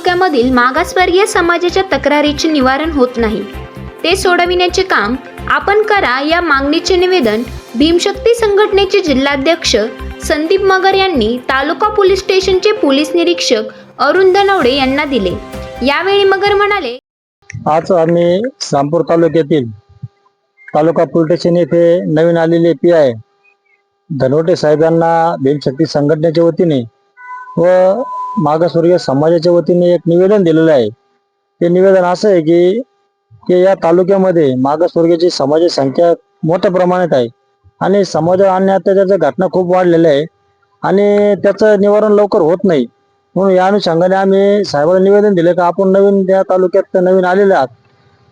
तालुक्यामधील मागासवर्गीय समाजाच्या तक्रारीचे निवारण होत नाही. ते सोडविण्याचे काम आपण करा या मागणीचे निवेदन भीमशक्ती संघटनेचे जिल्हाध्यक्ष संदीप मगर यांनी तालुका पोलीस स्टेशनचे पोलीस निरीक्षक अरुण नवडे यांना दिले. यावेळी मगर म्हणाले आज आम्ही रामपूर तालुक्यातील तालुका पोलीस स्टेशन येथे नवीन आलेले पी आय धनवटे साहेबांना भीमशक्ती संघटनेच्या वतीने व मागासवर्गीय समाजाच्या वतीने एक निवेदन दिलेलं आहे. ते निवेदन असं आहे की की या तालुक्यामध्ये मागासवर्गीयची समाजाची संख्या मोठ्या प्रमाणात आहे. आणि समाजावर आणि अत्याचाराच्या घटना खूप वाढलेल्या आहे. आणि त्याचं निवारण लवकर होत नाही. म्हणून या अनुषंगाने आम्ही साहेबांना निवेदन दिलं की आपण नवीन या तालुक्यात नवीन आलेले आहात.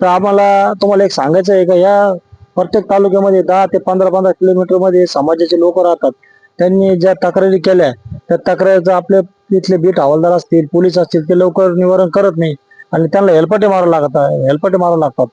तर आम्हाला तुम्हाला एक सांगायचं आहे का या प्रत्येक तालुक्यामध्ये दहा ते पंधरा पंधरा किलोमीटरमध्ये समाजाचे लोक राहतात. त्यांनी ज्या तक्रारी केल्या त्या तक्रारीचं आपले इथले बीट हवालदार असतील पोलीस असतील ते लवकर निवारण करत नाही. आणि त्यांना हेलपटे मारावं लागतात हेलपटे मारावं लागतात.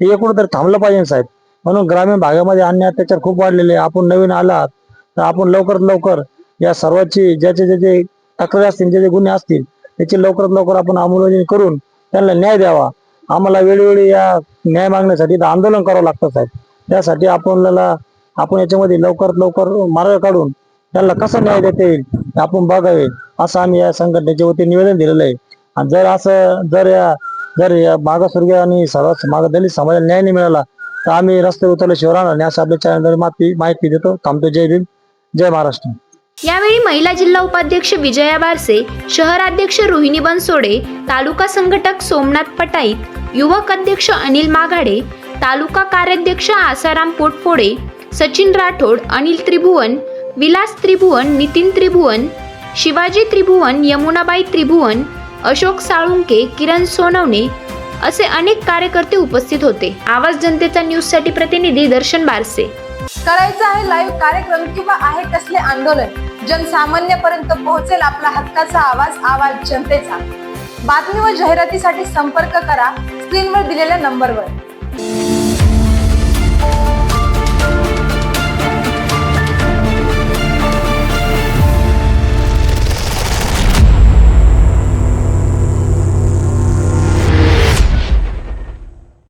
हे तरी थांबलं पाहिजे साहेब. म्हणून ग्रामीण भागामध्ये अन्य अत्याचार खूप वाढलेले आहे. आपण नवीन आलात तर आपण लवकरात लवकर या सर्वांची ज्याचे ज्याचे तक्रारी असतील ज्याचे गुन्हे असतील त्याची लवकरात लवकर आपण अंमलबजावणी करून त्यांना न्याय द्यावा. आम्हाला वेळोवेळी या न्याय मागण्यासाठी आंदोलन करावं लागतं साहेब. त्यासाठी आपल्याला आपण याच्यामध्ये लवकरात लवकर मार्ग काढून त्यांना कसा न्याय देता येईल आपण बघावे. असं आम्ही या संघटनेच्या वतीने निवेदन दिलेलं आहे. आणि जर असं जर या जर या मागासवर्गीय आणि सर्वात मागदलित समाजाला न्याय नाही मिळाला तर आम्ही रस्ते उतरल्याशिवाय राहणार नाही असं आपल्या चॅनलद्वारे माहिती माहिती देतो. थांबतो. जय भीम. जय महाराष्ट्र. यावेळी महिला जिल्हा उपाध्यक्ष विजया बारसे शहराध्यक्ष रोहिणी बनसोडे तालुका संघटक सोमनाथ पटाईत युवक अध्यक्ष अनिल माघाडे तालुका कार्याध्यक्ष आसाराम पोटफोडे सचिन राठोड अनिल त्रिभुवन विलास त्रिभुवन नितीन त्रिभुवन शिवाजी त्रिभुवन यमुनाबाई त्रिभुवन अशोक साळुंके किरण सोनवणे असे अनेक कार्यकर्ते उपस्थित होते. आवाज जनतेचा न्यूजसाठी प्रतिनिधी दर्शन बारसे. करायचं आहे लाईव्ह कार्यक्रम किंवा आहे कसले आंदोलन जनसामान्यपर्यंत पोहोचेल आपला हक्काचा आवाज आवाज जनतेचा. बातमी व जाहिरातीसाठी संपर्क करा स्क्रीनवर दिलेल्या नंबरवर